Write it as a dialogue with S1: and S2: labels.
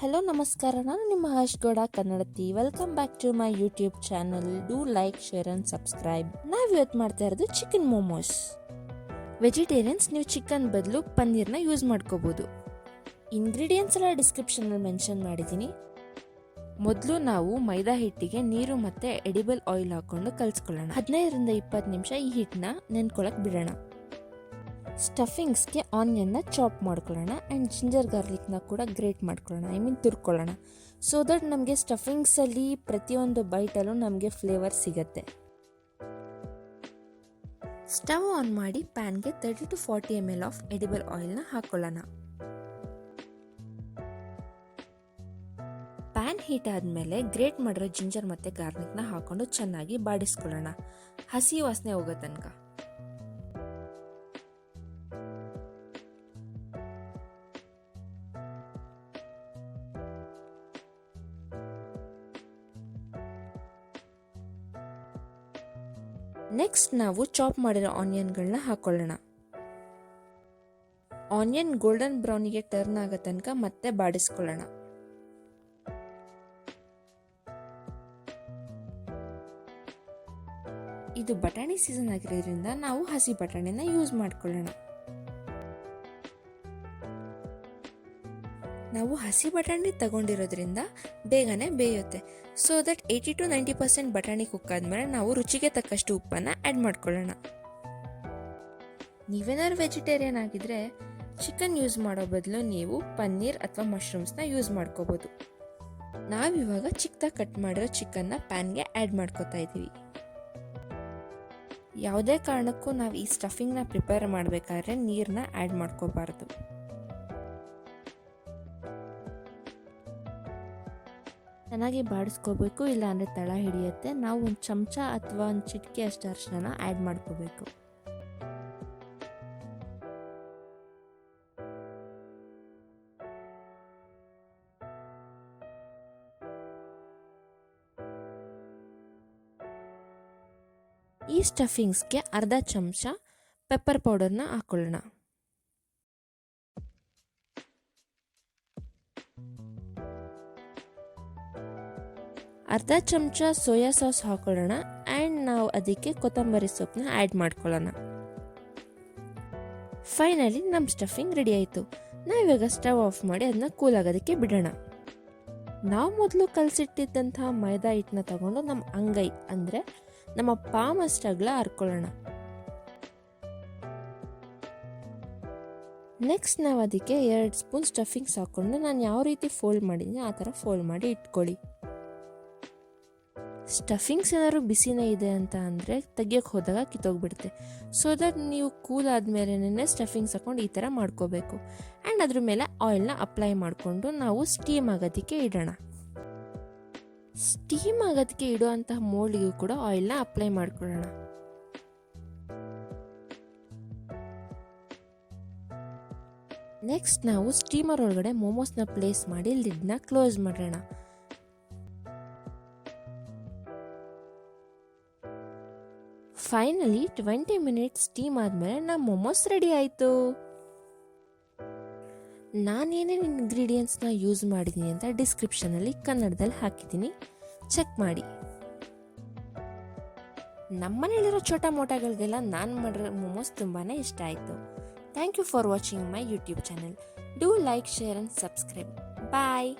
S1: Hello ನಮಸ್ಕಾರ ನಾನು ನಿಮ್ಮ ಹರ್ಷ್ ಗೌಡ, ಕನ್ನಡತಿ. Welcome back to my YouTube channel do like share and subscribe ನಾವು ಇವತ್ತು ಮಾಡ್ತಾ ಇರೋದು ಚಿಕನ್ ಮೋಮೋಸ್ ವೆಜಿಟೇರಿಯನ್ಸ್ ನೀವು ಚಿಕನ್ ಬದಲು ಪನ್ನೀರ್ನ ಯೂಸ್ ಮಾಡ್ಕೋಬೋದು. ಇಂಗ್ರೀಡಿಯೆಂಟ್ಸ್ ಎಲ್ಲ ಡಿಸ್ಕ್ರಿಪ್ಷನಲ್ಲಿ ಮೆನ್ಷನ್ ಮಾಡಿದ್ದೀನಿ. ಮೊದಲು ನಾವು ಮೈದಾ ಹಿಟ್ಟಿಗೆ ನೀರು ಮತ್ತು ಎಡಿಬಲ್ ಆಯಿಲ್ ಹಾಕೊಂಡು ಕಲ್ಸ್ಕೊಳ್ಳೋಣ. ಹದಿನೈದರಿಂದ ಇಪ್ಪತ್ತು ನಿಮಿಷ ಈ ಹಿಟ್ಟನ್ನ ನೆನ್ಕೊಳಕ್ಕೆ ಬಿಡೋಣ. ಸ್ಟಫಿಂಗ್ಸ್ಗೆ ಆನಿಯನ್ನ ಚಾಪ್ ಮಾಡ್ಕೊಳ್ಳೋಣ ಆ್ಯಂಡ್ ಜಿಂಜರ್ ಗಾರ್ಲಿಕ್ನ ಕೂಡ ಗ್ರೇಟ್ ಮಾಡ್ಕೊಳ್ಳೋಣ ಐ ಮೀನ್ ತುರ್ಕೊಳ್ಳೋಣ. ಸೊ ದಟ್ ನಮಗೆ ಸ್ಟಫಿಂಗ್ಸಲ್ಲಿ ಪ್ರತಿಯೊಂದು ಬೈಟಲ್ಲೂ ನಮಗೆ ಫ್ಲೇವರ್ ಸಿಗತ್ತೆ. ಸ್ಟವ್ ಆನ್ ಮಾಡಿ ಪ್ಯಾನ್ಗೆ thirty to forty M L of edible ಆಯಿಲ್ನ ಹಾಕೊಳ್ಳೋಣ. ಪ್ಯಾನ್ ಹೀಟ್ ಆದಮೇಲೆ ಗ್ರೇಟ್ ಮಾಡಿರೋ ಜಿಂಜರ್ ಮತ್ತು ಗಾರ್ಲಿಕ್ನ ಹಾಕೊಂಡು ಚೆನ್ನಾಗಿ ಬಾಡಿಸ್ಕೊಳ್ಳೋಣ. ಹಸಿ ವಾಸನೆ ಹೋಗೋ ತನಕ. ನೆಕ್ಸ್ಟ್ ನಾವು ಚಾಪ್ ಮಾಡಿರೋ ಆನಿಯನ್ಗಳನ್ನ ಹಾಕೊಳ್ಳೋಣ. ಆನಿಯನ್ ಗೋಲ್ಡನ್ ಬ್ರೌನಿಗೆ ಟರ್ನ್ ಆಗೋ ತನಕ ಮತ್ತೆ ಬಾಡಿಸ್ಕೊಳ್ಳೋಣ. ಇದು ಬಟಾಣಿ ಸೀಸನ್ ಆಗಿರೋದ್ರಿಂದ ನಾವು ಹಸಿ ಬಟಾಣಿನ ಯೂಸ್ ಮಾಡ್ಕೊಳ್ಳೋಣ. ನಾವು ಹಸಿ ಬಟಾಣಿ ತಗೊಂಡಿರೋದ್ರಿಂದ ಬೇಗನೆ ಬೇಯುತ್ತೆ. So that eighty to ninety percent ಬಟಾಣಿ ಕುಕ್ ಆದಮೇಲೆ ನಾವು ರುಚಿಗೆ ತಕ್ಕಷ್ಟು ಉಪ್ಪನ್ನು ಆ್ಯಡ್ ಮಾಡ್ಕೊಳ್ಳೋಣ. ನೀವೇನಾದ್ರು ವೆಜಿಟೇರಿಯನ್ ಆಗಿದ್ರೆ ಚಿಕನ್ ಯೂಸ್ ಮಾಡೋ ಬದಲು ನೀವು ಪನ್ನೀರ್ ಅಥವಾ ಮಶ್ರೂಮ್ಸ್ನ ಯೂಸ್ ಮಾಡ್ಕೋಬೋದು. ನಾವಿವಾಗ ಚಿಕ್ಕದಾಗಿ ಕಟ್ ಮಾಡಿರೋ ಚಿಕನ್ನ ಪ್ಯಾನ್ಗೆ ಆ್ಯಡ್ ಮಾಡ್ಕೋತಾ ಇದ್ದೀವಿ. ಯಾವುದೇ ಕಾರಣಕ್ಕೂ ನಾವು ಈ ಸ್ಟಫಿಂಗ್ನ ಪ್ರಿಪೇರ್ ಮಾಡಬೇಕಾದ್ರೆ ನೀರನ್ನ ಆ್ಯಡ್ ಮಾಡ್ಕೋಬಾರ್ದು. ಚೆನ್ನಾಗಿ ಬಾಡಿಸ್ಕೋಬೇಕು, ಇಲ್ಲಾಂದರೆ ತಳ ಹಿಡಿಯುತ್ತೆ. ನಾವು ಒಂದು ಚಮಚ ಅಥವಾ ಒಂದು ಚಿಟಿಕೆ ಅಷ್ಟು ಅರಿಶಿನ ಆ್ಯಡ್ ಮಾಡ್ಕೋಬೇಕು. ಈ ಸ್ಟಫಿಂಗ್ಸ್ಗೆ ಅರ್ಧ ಚಮಚ ಪೆಪ್ಪರ್ ಪೌಡರ್ನ ಹಾಕೊಳ್ಳೋಣ. ಅರ್ಧ ಚಮಚ ಸೋಯಾ ಸಾಸ್ ಹಾಕೊಳ್ಳೋಣ ಆ್ಯಂಡ್ ನಾವು ಅದಕ್ಕೆ ಕೊತ್ತಂಬರಿ ಸೊಪ್ಪನ್ನ ಆ್ಯಡ್ ಮಾಡ್ಕೊಳ್ಳೋಣ. ಫೈನಲಿ ನಮ್ಮ ಸ್ಟಫಿಂಗ್ ರೆಡಿ ಆಯಿತು. ನಾವಿವಾಗ ಸ್ಟವ್ ಆಫ್ ಮಾಡಿ ಅದನ್ನ ಕೂಲ್ ಆಗೋದಕ್ಕೆ ಬಿಡೋಣ. ನಾವು ಮೊದಲು ಕಲಸಿಟ್ಟಿದ್ದಂತಹ ಮೈದಾ ಹಿಟ್ಟನ್ನ ತಗೊಂಡು ನಮ್ಮ ಅಂಗೈ ಅಂದರೆ ನಮ್ಮ ಪಾಮ್ ಅಷ್ಟಾಗ್ಲ ಹರ್ಕೊಳ್ಳೋಣ. ನೆಕ್ಸ್ಟ್ ನಾವು ಅದಕ್ಕೆ ಎರಡು ಸ್ಪೂನ್ ಸ್ಟಫಿಂಗ್ಸ್ ಹಾಕ್ಕೊಂಡು ನಾನು ಯಾವ ರೀತಿ ಫೋಲ್ಡ್ ಮಾಡಿದ್ದೀನಿ ಆ ಥರ ಫೋಲ್ಡ್ ಮಾಡಿ ಇಟ್ಕೊಳ್ಳಿ. ಸ್ಟಫಿಂಗ್ಸ್ ಏನಾದ್ರು ಬಿಸಿನೇ ಇದೆ ಅಂತ ಅಂದರೆ ತೆಗಿಯೋಕೆ ಹೋದಾಗ ಕಿತ್ತೋಗ್ಬಿಡುತ್ತೆ. ಸೊ ದಟ್ ನೀವು ಕೂಲ್ ಆದಮೇಲೆ ಸ್ಟಫಿಂಗ್ಸ್ ಹಾಕೊಂಡು ಈ ಥರ ಮಾಡ್ಕೋಬೇಕು. ಆ್ಯಂಡ್ ಅದ್ರ ಮೇಲೆ ಆಯಿಲ್ನ ಅಪ್ಲೈ ಮಾಡಿಕೊಂಡು ನಾವು ಸ್ಟೀಮ್ ಆಗೋದಕ್ಕೆ ಇಡೋಣ. ಸ್ಟೀಮ್ ಆಗೋದಕ್ಕೆ ಇಡುವಂತಹ ಮೋಲ್ಡ್ಗೂ ಕೂಡ ಆಯಿಲ್ನ ಅಪ್ಲೈ ಮಾಡ್ಕೊಳ್ಳೋಣ. ನೆಕ್ಸ್ಟ್ ನಾವು ಸ್ಟೀಮರ್ ಒಳಗಡೆ ಮೋಮೋಸ್ನ ಪ್ಲೇಸ್ ಮಾಡಿ ಲಿಡ್ನ ಕ್ಲೋಸ್ ಮಾಡೋಣ. ಫೈನಲಿ ಟ್ವೆಂಟಿ ಮಿನಿಟ್ಸ್ ಸ್ಟೀಮ್ ಆದಮೇಲೆ ನಮ್ಮ ಮೊಮೋಸ್ ರೆಡಿ ಆಯಿತು. ನಾನೇನೇನು ಇಂಗ್ರೀಡಿಯೆಂಟ್ಸ್ನ ಯೂಸ್ ಮಾಡಿದ್ದೀನಿ ಅಂತ ಡಿಸ್ಕ್ರಿಪ್ಷನಲ್ಲಿ ಕನ್ನಡದಲ್ಲಿ ಹಾಕಿದ್ದೀನಿ ಚೆಕ್ ಮಾಡಿ. ನಮ್ಮನೇಲಿರೋ ಚೋಟ ಮೋಟಗಳಿಗೆಲ್ಲ ನಾನು ಮಾಡಿರೋ ಮೊಮೋಸ್ ತುಂಬಾ ಇಷ್ಟ ಆಯಿತು. Thank you for watching my YouTube channel do like share and subscribe bye